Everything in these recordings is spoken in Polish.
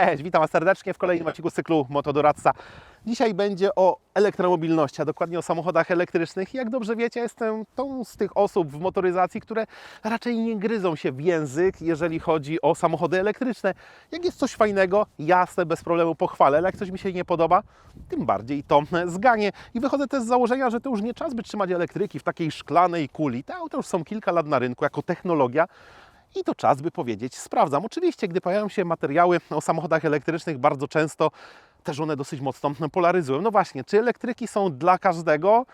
Cześć, witam Was serdecznie w kolejnym odcinku cyklu Motodoradca. Dzisiaj będzie o elektromobilności, a dokładnie o samochodach elektrycznych. Jak dobrze wiecie, jestem tą z tych osób w motoryzacji, które raczej nie gryzą się w język, jeżeli chodzi o samochody elektryczne. Jak jest coś fajnego, jasne, bez problemu pochwalę, ale jak coś mi się nie podoba, tym bardziej to zganię. I wychodzę też z założenia, że to już nie czas by trzymać elektryki w takiej szklanej kuli. Te auta już są kilka lat na rynku jako technologia. I to czas, by powiedzieć, sprawdzam. Oczywiście, gdy pojawiają się materiały o samochodach elektrycznych, bardzo często też one dosyć mocno polaryzują. No właśnie, czy elektryki są dla każdego?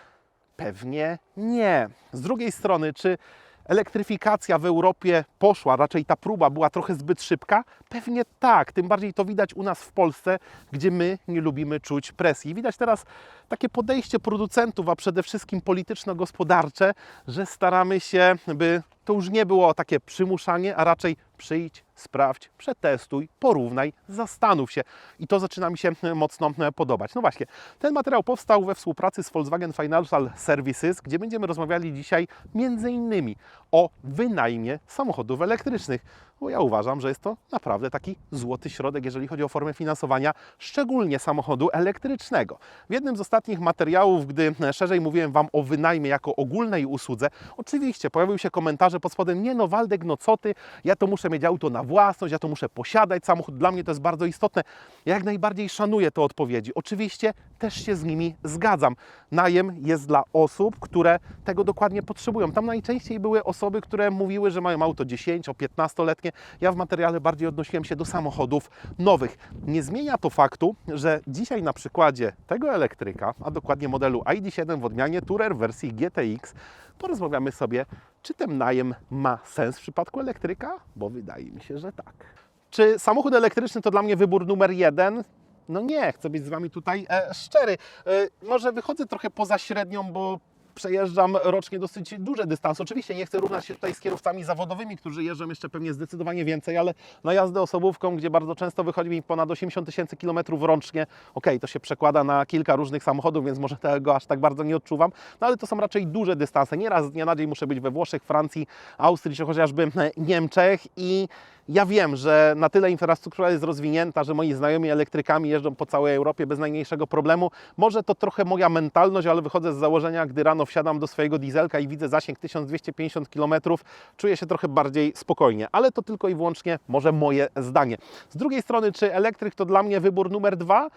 Pewnie nie. Z drugiej strony, czy elektryfikacja w Europie poszła, raczej ta próba była trochę zbyt szybka? Pewnie tak. Tym bardziej to widać u nas w Polsce, gdzie my nie lubimy czuć presji. Widać teraz takie podejście producentów, a przede wszystkim polityczno-gospodarcze, że staramy się, by to już nie było takie przymuszanie, a raczej przyjdź, sprawdź, przetestuj, porównaj, zastanów się. I to zaczyna mi się mocno podobać. No właśnie, ten materiał powstał we współpracy z Volkswagen Financial Services, gdzie będziemy rozmawiali dzisiaj między innymi o wynajmie samochodów elektrycznych. Bo ja uważam, że jest to naprawdę taki złoty środek, jeżeli chodzi o formę finansowania, szczególnie samochodu elektrycznego. W jednym z ostatnich materiałów, gdy szerzej mówiłem Wam o wynajmie jako ogólnej usłudze, oczywiście pojawiły się komentarze pod spodem, nie no Waldek, no co Ty, ja to muszę mieć auto na własność, ja to muszę posiadać samochód, dla mnie to jest bardzo istotne. Ja jak najbardziej szanuję te odpowiedzi. Oczywiście też się z nimi zgadzam. Najem jest dla osób, które tego dokładnie potrzebują. Tam najczęściej były osoby, które mówiły, że mają auto 10-15-letnie. Ja w materiale bardziej odnosiłem się do samochodów nowych. Nie zmienia to faktu, że dzisiaj na przykładzie tego elektryka, a dokładnie modelu ID7 w odmianie Tourer w wersji GTX, porozmawiamy sobie, czy ten najem ma sens w przypadku elektryka, bo wydaje mi się, że tak. Czy samochód elektryczny to dla mnie wybór numer jeden? No nie, chcę być z Wami tutaj e, szczery. E, może wychodzę trochę poza średnią, bo przejeżdżam rocznie dosyć duże dystanse. Oczywiście nie chcę równać się tutaj z kierowcami zawodowymi, którzy jeżdżą jeszcze pewnie zdecydowanie więcej, ale na jazdę osobówką, gdzie bardzo często wychodzi mi ponad 80 tysięcy kilometrów rocznie, okej, to się przekłada na kilka różnych samochodów, więc może tego aż tak bardzo nie odczuwam, no ale to są raczej duże dystanse. Nieraz z dnia na dzień muszę być we Włoszech, Francji, Austrii, czy chociażby e, Niemczech i ja wiem, że na tyle infrastruktura jest rozwinięta, że moi znajomi elektrykami jeżdżą po całej Europie bez najmniejszego problemu. Może to trochę moja mentalność, ale wychodzę z założenia, gdy rano wsiadam do swojego dieselka i widzę zasięg 1250 km, czuję się trochę bardziej spokojnie. Ale to tylko i wyłącznie może moje zdanie. Z drugiej strony, czy elektryk to dla mnie wybór numer dwa?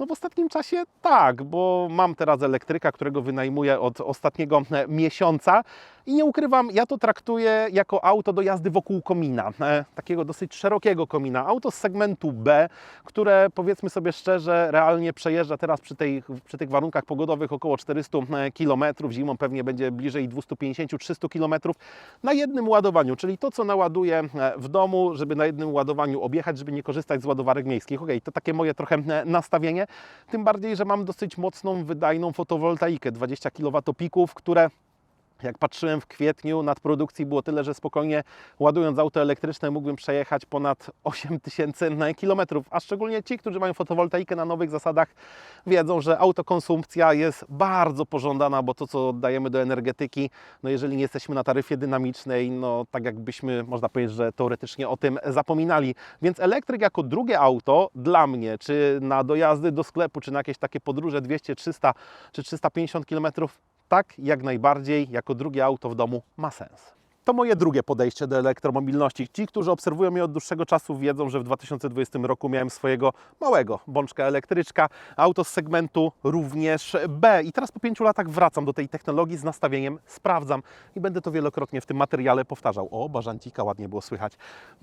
No w ostatnim czasie tak, bo mam teraz elektryka, którego wynajmuję od ostatniego e, miesiąca i nie ukrywam, ja to traktuję jako auto do jazdy wokół komina, e, takiego dosyć szerokiego komina. Auto z segmentu B, które powiedzmy sobie szczerze, realnie przejeżdża teraz przy, tej, przy tych warunkach pogodowych około 400 km, zimą pewnie będzie bliżej 250-300 km na jednym ładowaniu, czyli to, co naładuję e, w domu, żeby na jednym ładowaniu objechać, żeby nie korzystać z ładowarek miejskich. Okej, to takie moje trochę e, nastawienie, tym bardziej, że mam dosyć mocną, wydajną fotowoltaikę, 20 kWp, które jak patrzyłem w kwietniu, nadprodukcji było tyle, że spokojnie ładując auto elektryczne mógłbym przejechać ponad 8000 kilometrów. A szczególnie ci, którzy mają fotowoltaikę na nowych zasadach, wiedzą, że autokonsumpcja jest bardzo pożądana, bo to, co oddajemy do energetyki, no jeżeli nie jesteśmy na taryfie dynamicznej, no tak jakbyśmy, można powiedzieć, że teoretycznie o tym zapominali. Więc elektryk jako drugie auto dla mnie, czy na dojazdy do sklepu, czy na jakieś takie podróże 200, 300 czy 350 kilometrów, tak, jak najbardziej, jako drugie auto w domu ma sens. To moje drugie podejście do elektromobilności. Ci, którzy obserwują mnie od dłuższego czasu, wiedzą, że w 2020 roku miałem swojego małego bączka elektryczka, auto z segmentu również B. I teraz po pięciu latach wracam do tej technologii z nastawieniem sprawdzam i będę to wielokrotnie w tym materiale powtarzał. O, bażancika ładnie było słychać.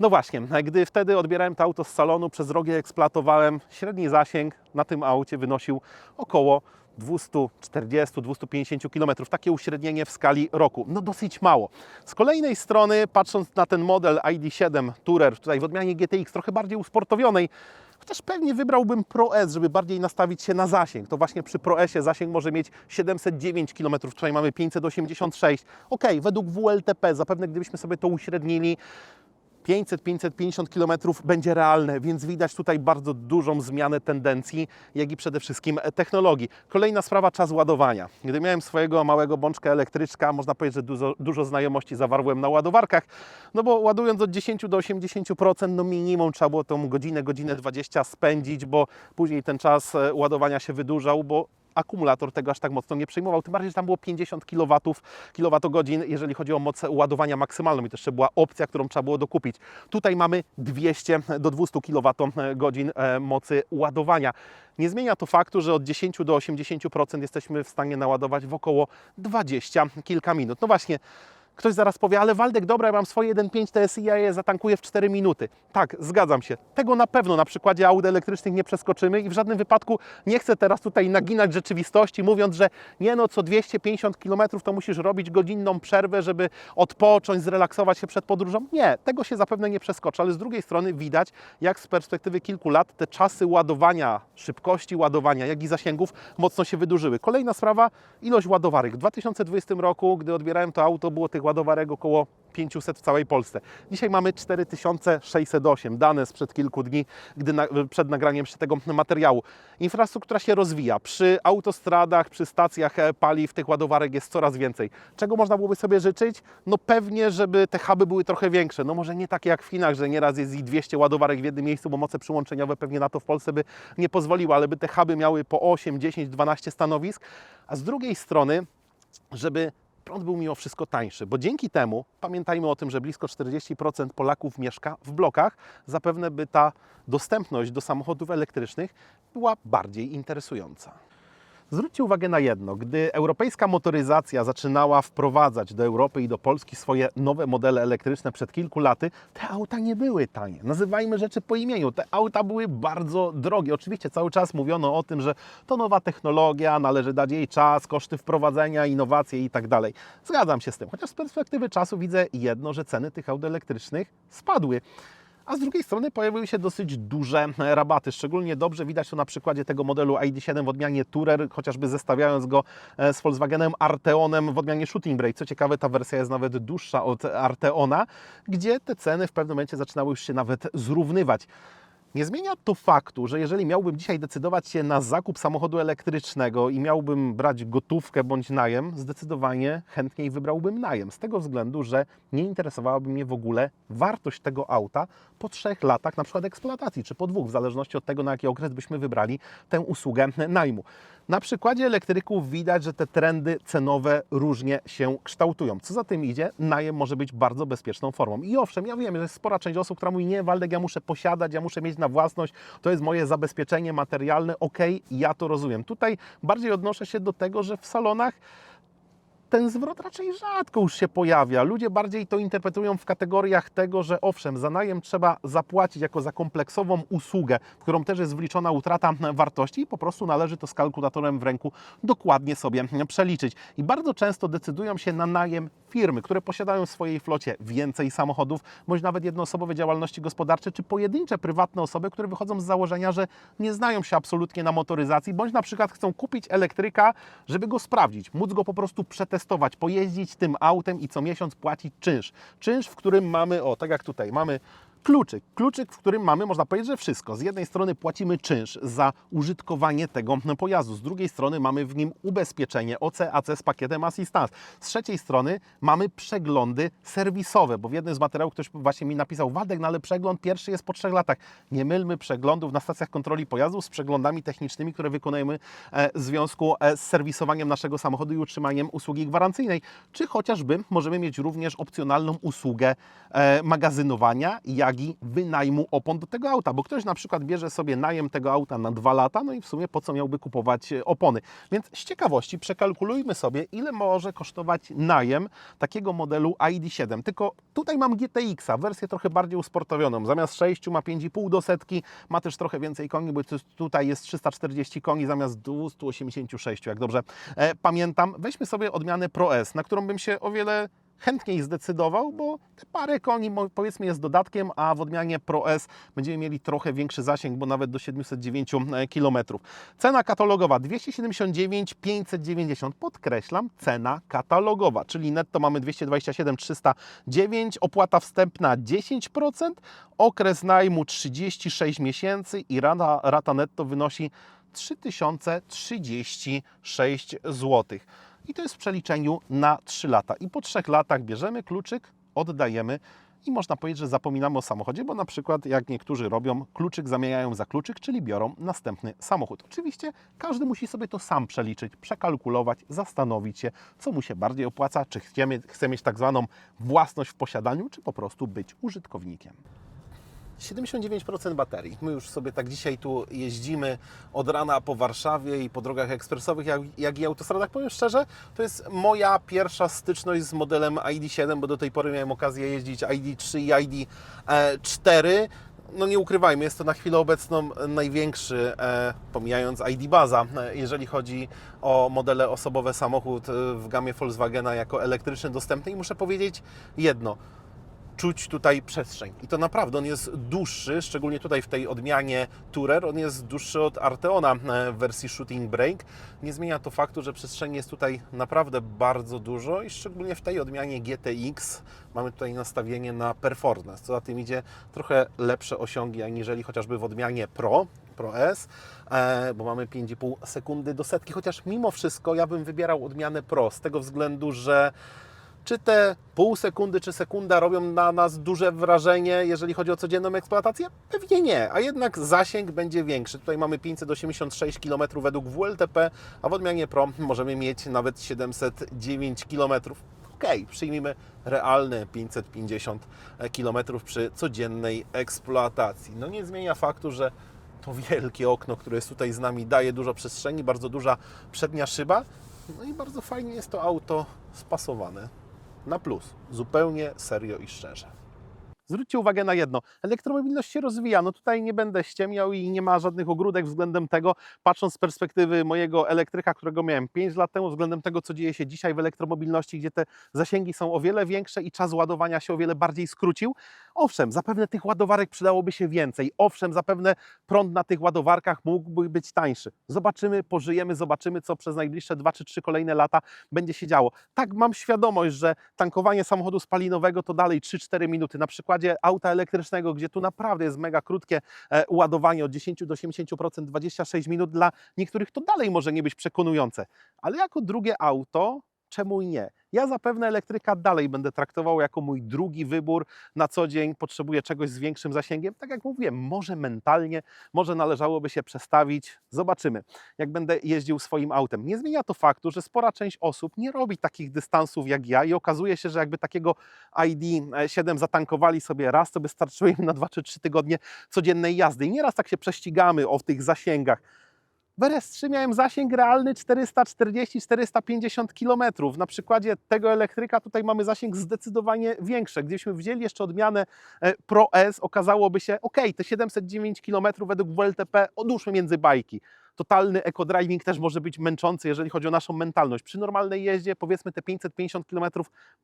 No właśnie, gdy wtedy odbierałem to auto z salonu, przez drogi eksploatowałem, średni zasięg na tym aucie wynosił około 240-250 km. Takie uśrednienie w skali roku. No dosyć mało. Z kolejnej strony, patrząc na ten model ID7 Tourer, tutaj w odmianie GTX, trochę bardziej usportowionej, Chociaż pewnie wybrałbym Pro S, żeby bardziej nastawić się na zasięg. To właśnie przy Pro S zasięg może mieć 709 km, wczoraj mamy 586. Ok, według WLTP, zapewne gdybyśmy sobie to uśrednili, 500-550 km będzie realne, więc widać tutaj bardzo dużą zmianę tendencji, jak i przede wszystkim technologii. Kolejna sprawa, czas ładowania. Gdy miałem swojego małego bączka elektryczka, można powiedzieć, że dużo, dużo znajomości zawarłem na ładowarkach, no bo ładując od 10 do 80%, no minimum trzeba było tą godzinę, godzinę 20 spędzić, bo później ten czas e, ładowania się wydłużał, bo akumulator tego aż tak mocno nie przejmował. Tym bardziej, że tam było 50 kW, kilowatogodzin, jeżeli chodzi o moc ładowania maksymalną i to jeszcze była opcja, którą trzeba było dokupić. Tutaj mamy 200 do 200 kWh e, mocy ładowania. Nie zmienia to faktu, że od 10 do 80% jesteśmy w stanie naładować w około 20 kilka minut. No właśnie, Ktoś zaraz powie, ale Waldek, dobra, ja mam swoje 1.5 TSI, ja je zatankuję w 4 minuty. Tak, zgadzam się. Tego na pewno na przykładzie aut elektrycznych nie przeskoczymy i w żadnym wypadku nie chcę teraz tutaj naginać rzeczywistości, mówiąc, że nie no, co 250 km to musisz robić godzinną przerwę, żeby odpocząć, zrelaksować się przed podróżą. Nie, tego się zapewne nie przeskoczy, ale z drugiej strony widać, jak z perspektywy kilku lat te czasy ładowania, szybkości ładowania, jak i zasięgów mocno się wydłużyły. Kolejna sprawa, ilość ładowarek. W 2020 roku, gdy odbierałem to auto, było tych ładowarek około 500 w całej Polsce. Dzisiaj mamy 4608, dane sprzed kilku dni, gdy na, przed nagraniem się tego materiału. Infrastruktura się rozwija. Przy autostradach, przy stacjach e, paliw tych ładowarek jest coraz więcej. Czego można byłoby sobie życzyć? No pewnie, żeby te huby były trochę większe. No może nie takie jak w Chinach, że nieraz jest i 200 ładowarek w jednym miejscu, bo moce przyłączeniowe pewnie na to w Polsce by nie pozwoliły, ale by te huby miały po 8, 10, 12 stanowisk. A z drugiej strony, żeby prąd był mimo wszystko tańszy, bo dzięki temu, pamiętajmy o tym, że blisko 40% Polaków mieszka w blokach, zapewne by ta dostępność do samochodów elektrycznych była bardziej interesująca. Zwróćcie uwagę na jedno, gdy europejska motoryzacja zaczynała wprowadzać do Europy i do Polski swoje nowe modele elektryczne przed kilku laty, te auta nie były tanie. Nazywajmy rzeczy po imieniu. Te auta były bardzo drogie. Oczywiście cały czas mówiono o tym, że to nowa technologia, należy dać jej czas, koszty wprowadzenia, innowacje i tak dalej. Zgadzam się z tym, chociaż z perspektywy czasu widzę jedno, że ceny tych aut elektrycznych spadły a z drugiej strony pojawiły się dosyć duże rabaty. Szczególnie dobrze widać to na przykładzie tego modelu ID7 w odmianie Tourer, chociażby zestawiając go e, z Volkswagenem Arteonem w odmianie Shooting Brake. Co ciekawe, ta wersja jest nawet dłuższa od Arteona, gdzie te ceny w pewnym momencie zaczynały już się nawet zrównywać. Nie zmienia to faktu, że jeżeli miałbym dzisiaj decydować się na zakup samochodu elektrycznego i miałbym brać gotówkę bądź najem, zdecydowanie chętniej wybrałbym najem. Z tego względu, że nie interesowałaby mnie w ogóle wartość tego auta po trzech latach na przykład eksploatacji, czy po dwóch, w zależności od tego, na jaki okres byśmy wybrali tę usługę najmu. Na przykładzie elektryków widać, że te trendy cenowe różnie się kształtują. Co za tym idzie, najem może być bardzo bezpieczną formą. I owszem, ja wiem, że jest spora część osób, która mówi, nie Waldek, ja muszę posiadać, ja muszę mieć na własność, to jest moje zabezpieczenie materialne, ok, ja to rozumiem. Tutaj bardziej odnoszę się do tego, że w salonach ten zwrot raczej rzadko już się pojawia. Ludzie bardziej to interpretują w kategoriach tego, że owszem, za najem trzeba zapłacić jako za kompleksową usługę, w którą też jest wliczona utrata wartości i po prostu należy to z kalkulatorem w ręku dokładnie sobie przeliczyć. I bardzo często decydują się na najem firmy, które posiadają w swojej flocie więcej samochodów, bądź nawet jednoosobowe działalności gospodarcze, czy pojedyncze prywatne osoby, które wychodzą z założenia, że nie znają się absolutnie na motoryzacji, bądź na przykład chcą kupić elektryka, żeby go sprawdzić, móc go po prostu przetestować, pojeździć tym autem i co miesiąc płacić czynsz. Czynsz, w którym mamy, o tak jak tutaj, mamy kluczyk. Kluczyk, w którym mamy, można powiedzieć, że wszystko. Z jednej strony płacimy czynsz za użytkowanie tego pojazdu, z drugiej strony mamy w nim ubezpieczenie OCAC z pakietem Assistance. Z trzeciej strony mamy przeglądy serwisowe, bo w jednym z materiałów ktoś właśnie mi napisał, Wadek, no ale przegląd pierwszy jest po trzech latach. Nie mylmy przeglądów na stacjach kontroli pojazdów z przeglądami technicznymi, które wykonujemy e, w związku e, z serwisowaniem naszego samochodu i utrzymaniem usługi gwarancyjnej. Czy chociażby możemy mieć również opcjonalną usługę e, magazynowania, jak wynajmu opon do tego auta, bo ktoś na przykład bierze sobie najem tego auta na dwa lata, no i w sumie po co miałby kupować e, opony. Więc z ciekawości przekalkulujmy sobie, ile może kosztować najem takiego modelu ID7. Tylko tutaj mam GTX-a, wersję trochę bardziej usportowioną. Zamiast 6 ma 5,5 do setki, ma też trochę więcej koni, bo tutaj jest 340 koni zamiast 286, jak dobrze e, pamiętam. Weźmy sobie odmianę Pro S, na którą bym się o wiele chętniej zdecydował, bo te parę koni powiedzmy jest dodatkiem, a w odmianie Pro S będziemy mieli trochę większy zasięg, bo nawet do 709 km. Cena katalogowa 279 590. Podkreślam, cena katalogowa, czyli netto mamy 227 309, opłata wstępna 10%, okres najmu 36 miesięcy i rata, rata netto wynosi 3036 zł. I to jest w przeliczeniu na 3 lata. I po 3 latach bierzemy kluczyk, oddajemy i można powiedzieć, że zapominamy o samochodzie, bo na przykład jak niektórzy robią, kluczyk zamieniają za kluczyk, czyli biorą następny samochód. Oczywiście każdy musi sobie to sam przeliczyć, przekalkulować, zastanowić się, co mu się bardziej opłaca, czy chcemy, chce mieć tak zwaną własność w posiadaniu, czy po prostu być użytkownikiem. 79% baterii. My już sobie tak dzisiaj tu jeździmy od rana po Warszawie i po drogach ekspresowych, jak, jak i autostradach. Powiem szczerze, to jest moja pierwsza styczność z modelem ID7, bo do tej pory miałem okazję jeździć ID3 i ID4. No nie ukrywajmy, jest to na chwilę obecną największy, e, pomijając ID Baza, e, jeżeli chodzi o modele osobowe samochód e, w gamie Volkswagena jako elektryczny dostępny i muszę powiedzieć jedno, czuć tutaj przestrzeń. I to naprawdę on jest dłuższy, szczególnie tutaj w tej odmianie Tourer, on jest dłuższy od Arteona e, w wersji Shooting Brake. Nie zmienia to faktu, że przestrzeni jest tutaj naprawdę bardzo dużo i szczególnie w tej odmianie GTX mamy tutaj nastawienie na performance. Co za tym idzie trochę lepsze osiągi, aniżeli chociażby w odmianie Pro, Pro S, e, bo mamy 5,5 sekundy do setki, chociaż mimo wszystko ja bym wybierał odmianę Pro z tego względu, że czy te pół sekundy czy sekunda robią na nas duże wrażenie, jeżeli chodzi o codzienną eksploatację? Pewnie nie, a jednak zasięg będzie większy. Tutaj mamy 586 km według WLTP, a w odmianie Pro możemy mieć nawet 709 km. Ok, przyjmijmy realne 550 km przy codziennej eksploatacji. No nie zmienia faktu, że to wielkie okno, które jest tutaj z nami, daje dużo przestrzeni, bardzo duża przednia szyba. No i bardzo fajnie jest to auto spasowane na plus. Zupełnie serio i szczerze. Zwróćcie uwagę na jedno. Elektromobilność się rozwija. No tutaj nie będę ściemniał i nie ma żadnych ogródek względem tego, patrząc z perspektywy mojego elektryka, którego miałem 5 lat temu, względem tego, co dzieje się dzisiaj w elektromobilności, gdzie te zasięgi są o wiele większe i czas ładowania się o wiele bardziej skrócił. Owszem, zapewne tych ładowarek przydałoby się więcej. Owszem, zapewne prąd na tych ładowarkach mógłby być tańszy. Zobaczymy, pożyjemy, zobaczymy, co przez najbliższe 2 czy 3 kolejne lata będzie się działo. Tak, mam świadomość, że tankowanie samochodu spalinowego to dalej 3-4 minuty. Na przykładzie auta elektrycznego, gdzie tu naprawdę jest mega krótkie e, ładowanie od 10 do 80%, 26 minut, dla niektórych to dalej może nie być przekonujące. Ale jako drugie auto, czemu i nie? Ja zapewne elektryka dalej będę traktował jako mój drugi wybór na co dzień. Potrzebuję czegoś z większym zasięgiem. Tak jak mówiłem, może mentalnie, może należałoby się przestawić. Zobaczymy, jak będę jeździł swoim autem. Nie zmienia to faktu, że spora część osób nie robi takich dystansów jak ja i okazuje się, że jakby takiego ID7 zatankowali sobie raz, to by starczyło im na 2 czy 3 tygodnie codziennej jazdy. I nieraz tak się prześcigamy o tych zasięgach. W RS3 miałem zasięg realny 440-450 km. Na przykładzie tego elektryka tutaj mamy zasięg zdecydowanie większy. Gdybyśmy wzięli jeszcze odmianę e, Pro S, okazałoby się, ok, te 709 km według WLTP odłóżmy między bajki. Totalny eco-driving też może być męczący, jeżeli chodzi o naszą mentalność. Przy normalnej jeździe, powiedzmy te 550 km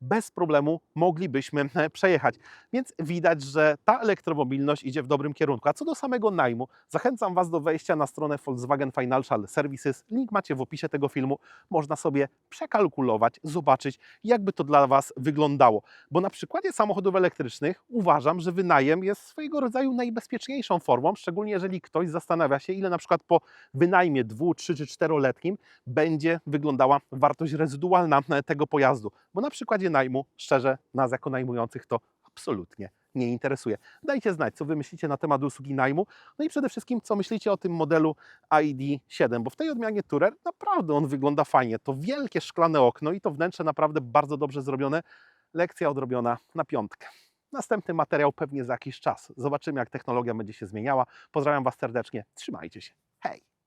bez problemu moglibyśmy przejechać. Więc widać, że ta elektromobilność idzie w dobrym kierunku. A co do samego najmu, zachęcam Was do wejścia na stronę Volkswagen Financial Services. Link macie w opisie tego filmu. Można sobie przekalkulować, zobaczyć, jakby to dla Was wyglądało. Bo na przykładzie samochodów elektrycznych uważam, że wynajem jest swojego rodzaju najbezpieczniejszą formą, szczególnie jeżeli ktoś zastanawia się, ile na przykład po wynajmie dwu, trzy czy czteroletnim będzie wyglądała wartość rezydualna tego pojazdu. Bo na przykładzie najmu, szczerze, nas jako najmujących to absolutnie nie interesuje. Dajcie znać, co wy myślicie na temat usługi najmu, no i przede wszystkim, co myślicie o tym modelu ID7, bo w tej odmianie Tourer naprawdę on wygląda fajnie. To wielkie szklane okno i to wnętrze naprawdę bardzo dobrze zrobione. Lekcja odrobiona na piątkę. Następny materiał pewnie za jakiś czas. Zobaczymy, jak technologia będzie się zmieniała. Pozdrawiam Was serdecznie. Trzymajcie się. Hej!